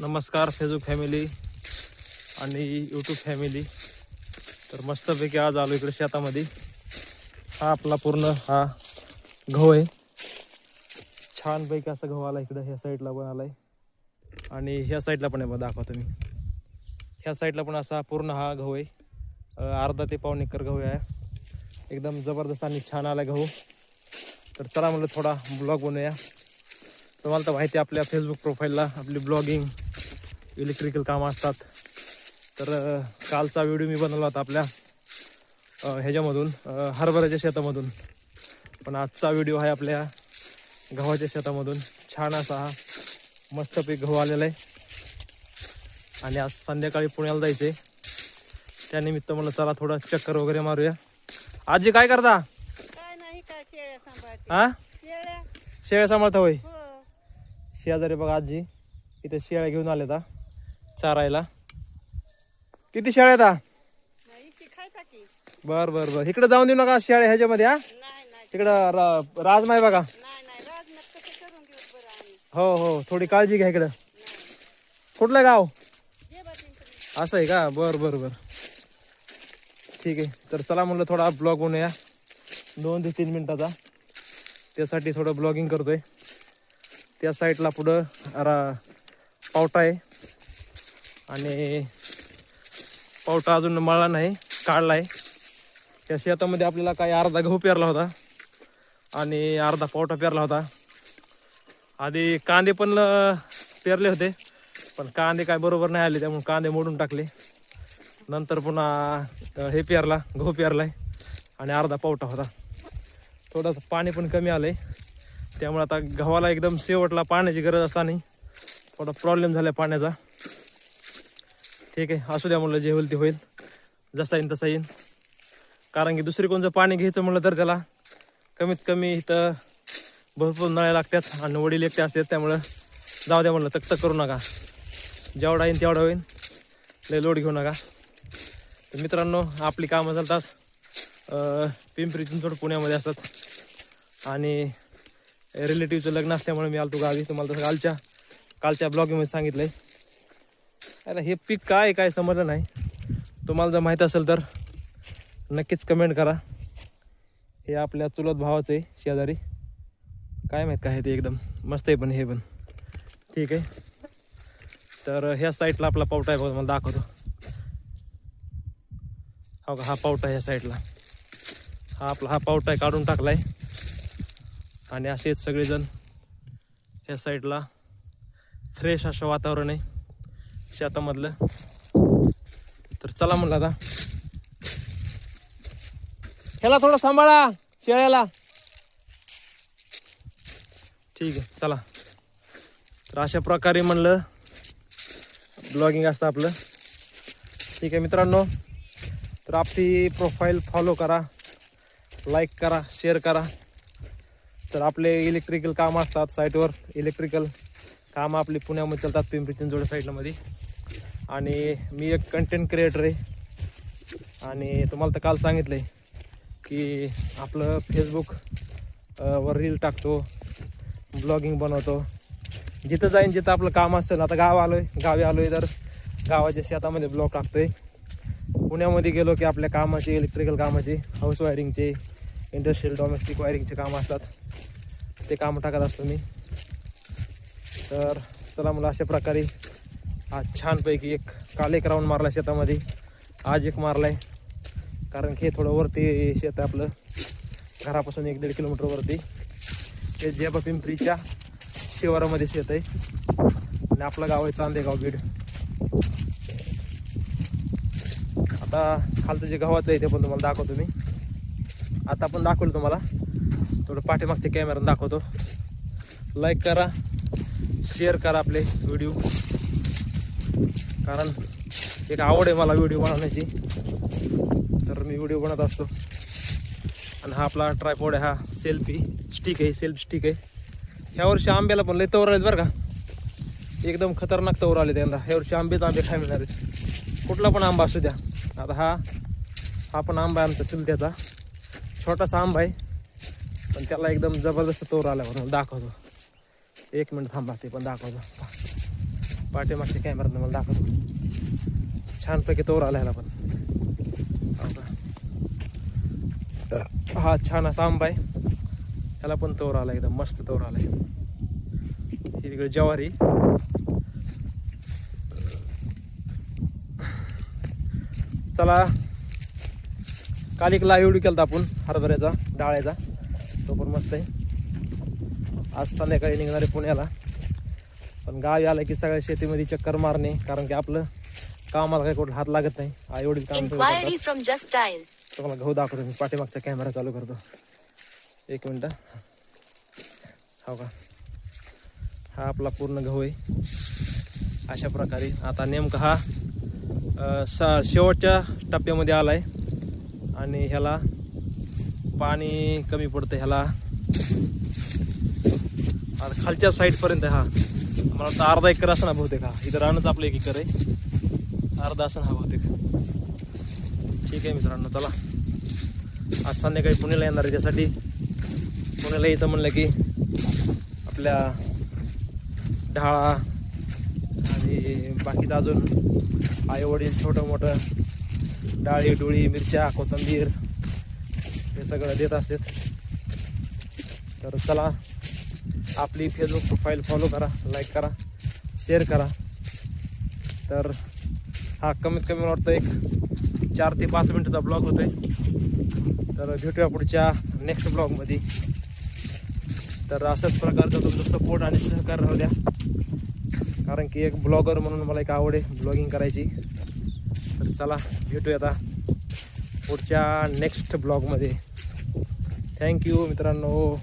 नमस्कार Facebook family आणि YouTube family तर मस्तपैकी आज आलो इकडे शेतामध्ये. हा आपला पूर्ण हा गहू आहे. छानपैकी असा गहू आला इकडं ह्या साईडला पण आला आहे आणि ह्या साईडला पण आहे बघा दाखवतो मी ह्या साईडला पण असा पूर्ण हा गहू आहे. अर्धा ते पाऊण एकर गहू आहे. एकदम जबरदस्त आणि छान आला गहू. तर चला म्हणलं थोडा ब्लॉग बनवूया. तुम्हाला तर माहिती आहे आपल्या फेसबुक प्रोफाईलला आपली ब्लॉगिंग इलेक्ट्रिकल कामं असतात. तर कालचा व्हिडिओ मी बनवला होता आपल्या ह्याच्यामधून हरभऱ्याच्या शेतामधून. पण आजचा व्हिडिओ आहे आपल्या गव्हाच्या शेतामधून. छान असा हा मस्तपैकी गहू आलेला आहे. आणि आज संध्याकाळी पुण्याला जायचं आहे त्यानिमित्त म्हणलं चला थोडं चक्कर वगैरे मारूया. आजी काय करता? काय नाही काय शेळ्या सांभाळते. हा शेळ्या? सांभाळता होय? हो. शेजारी बघा आजी इथे शेळ्या घेऊन आल्या आता चारायला? किती शेळ्या आता नाही ती खायचा की. बर बर बर. इकडे जाऊन देऊ नका शेळ्या ह्याच्यामध्ये हा? नाही नाही तिकडं रा- बघा. घेऊ बरं आम्ही. हो हो थोडी काळजी घ्या इकडं. कुठलं गाव? असं आहे का? बर बर बर. ठीक आहे. तर चला म्हणलं थोडा ब्लॉग बनवूया दोन ते तीन मिनिटाचा. त्यासाठी थोडं ब्लॉगिंग करतोय. त्या साईडला पुढं रा पावटा आहे. आणि पावटा अजून मळला नाही काढला आहे. त्या शेतामध्ये आपल्याला काही अर्धा गहू पेरला होता आणि अर्धा पावटा पेरला होता. आधी कांदे पण पेरले होते पण कांदे काय बरोबर नाही आले त्यामुळे कांदे मोडून टाकले. नंतर पुन्हा हे पेरला गहू पेरलाय आणि अर्धा पावटा होता. थोडंसं पाणी पण कमी आलंय. त्यामुळे आता गव्हाला एकदम शेवटला पाण्याची गरज असताना थोडा प्रॉब्लेम झाला पाण्याचा. ठीक आहे असू द्या म्हणलं जे होईल ते होईल. जसा येईन तसा येईन. कारण की दुसरी कोणचं पाणी घ्यायचं म्हणलं तर त्याला कमीत कमी इथं भरपूर नळ्या लागतात आणि वडील एकटे असतात त्यामुळं जाऊ द्या म्हणलं तक करू नका. जेवढा येईन तेवढा होईन. लय लोड घेऊ नका. तर मित्रांनो आपली कामं चालतात. पिंपरी चिंचवड पुण्यामध्ये असतात. आणि रिलेटिव्हचं लग्न असल्यामुळे मी आलतो गावी. तुम्हाला तसं कालच्या कालच्या ब्लॉगिंगमध्ये सांगितलं आहे अरे हे पीक काय आहे, काय समजलं नाही. तुम्हाला जर माहीत असेल तर नक्कीच कमेंट करा. हे आपल्या चुलत भावाचं आहे शेजारी. काय माहीत काय ते एकदम. मस्त आहे पण हे पण. ठीक आहे. तर ह्या साईडला आपला पावटा आहे बघा मला दाखवतो. हो का हा पावटा ह्या साईडला हा आपला हा पावटा आहे काढून टाकला आहे आणि असेच सगळेजण ह्या साईडला फ्रेश असं वातावरण आहे. शेतामधलं तर चला म्हणलं आता. ह्याला थोडं सांभाळा शेळ्याला. ठीक आहे चला. तर अशा प्रकारे म्हणलं ब्लॉगिंग असतं आपलं. ठीक आहे मित्रांनो. तर आपली प्रोफाईल फॉलो करा लाईक करा शेअर करा. तर आपले इलेक्ट्रिकल कामं असतात साईटवर इलेक्ट्रिकल कामं आपली पुण्यामध्ये चालतात पिंपरी चिंचवड साईडमध्ये आणि मी एक कंटेंट क्रिएटर आहे. आणि तुम्हाला तर काल सांगितलं आहे की आपलं फेसबुक वर रील टाकतो ब्लॉगिंग बनवतो. जिथं जाईन जिथं आपलं काम असेल आता गाव आलोय गावी आलोय तर गावाच्या शेतामध्ये ब्लॉग टाकतोय. पुण्यामध्ये गेलो की आपल्या कामाचे इलेक्ट्रिकल कामाचे हाऊस वायरिंगचे इंडस्ट्रियल डोमेस्टिक वायरिंगचे कामं असतात. ते कामं टाकत असतो मी. तर चला मला अशा प्रकारे आज छानपैकी एक काल एक राऊंड मारला शेतामध्ये. आज एक मारलाय. कारण की हे थोडं वरती शेत आहे आपलं. घरापासून एक दीड किलोमीटर वरती. हे जेबा पिंपरीच्या शिवारामध्ये शेत आहे. आणि आपलं गाव आहे चांदेगाव बीड. आता खालचं जे गव्हाचं आहे ते पण तुम्हाला दाखवतो मी. आता पण दाखवलं तुम्हाला. थोडं पाठीमागच्या कॅमेऱ्यानं दाखवतो. लाईक करा शेअर करा आपले व्हिडिओ कारण एक आवड आहे मला व्हिडिओ बनवण्याची. तर मी व्हिडिओ बनवत असतो. आणि हा आपला ट्रायपॉड आहे हा सेल्फी स्टिक आहे सेल्फ स्टिक आहे. ह्या वर्षी आंब्याला पण लय तवर आलेत बरं का. एकदम खतरनाक तवर आले त्यांना ह्या वर्षी आंबेच आंबे खाय मिळणार आहेत. कुठला पण आंबा असू द्या. आता हा हा पण आंबा आहे आमचा चुलत्याचा. छोटासा आंबा आहे. पण त्याला एकदम जबरदस्त तोर आला म्हणून दाखवतो. एक मिनिट थांबा ते पण दाखवतो. पाठीमागच्या कॅमेऱ्यात मला दाखवतो. छानपैकी तोर आला ह्याला पण. का? हा छान असा आंबा आहे. ह्याला पण तोर आला एकदम मस्त तोर आलाय ही तिकडे ज्वारी. चला. काल एक लाईव्ह व्हिडिओ केला आपण हरभऱ्याचा डाळ्याचा. तो पण मस्त आहे. आज संध्याकाळी निघणारे पुण्याला. पण गावी आलं की सगळ्या शेतीमध्ये चक्कर मारणे कारण की आपलं कामाला काही कुठं हात लागत नाही. आई वडील काम Just Dial. तुम्हाला गहू दाखवतो मी पाठीमागचा कॅमेरा चालू करतो. एक मिनटं हो. का? हा आपला पूर्ण गहू आहे. अशा प्रकारे आता नेमका हा सा शेवटच्या टप्प्यामध्ये आला आहे आणि ह्याला पाणी कमी पडतं ह्याला. खालच्या साईडपर्यंत हा. मला वाटतं अर्धा एकर असं ना बहुतेक हा. इथं रानच आपलं एक एकर आहे. अर्धा असं हा बहुतेक. ठीक आहे मित्रांनो चला. आज संध्याकाळी पुण्याला येणार आहे त्यासाठी. पुण्याला यायचं म्हणलं की आपल्या ढाळा आणि बाकीचं अजून आईवडील छोटं मोठं डाळी डोळी मिरच्या कोथिंबीर हे सगळं देत असतात तर चला. आपली फेसबुक प्रोफाईल फॉलो करा लाईक करा शेअर करा. तर हा कमीत कमी वाटतं एक चार ते पाच मिनटाचा ब्लॉग होतो आहे तर भेटूया पुढच्या नेक्स्ट ब्लॉगमध्ये तर अशाच प्रकारचा तुमचा सपोर्ट आणि सहकार राहू द्या. कारण की एक ब्लॉगर म्हणून मला एक आवड आहे ब्लॉगिंग करायची. तर चला भेटूया आता पुढच्या नेक्स्ट ब्लॉगमध्ये थँक्यू मित्रांनो.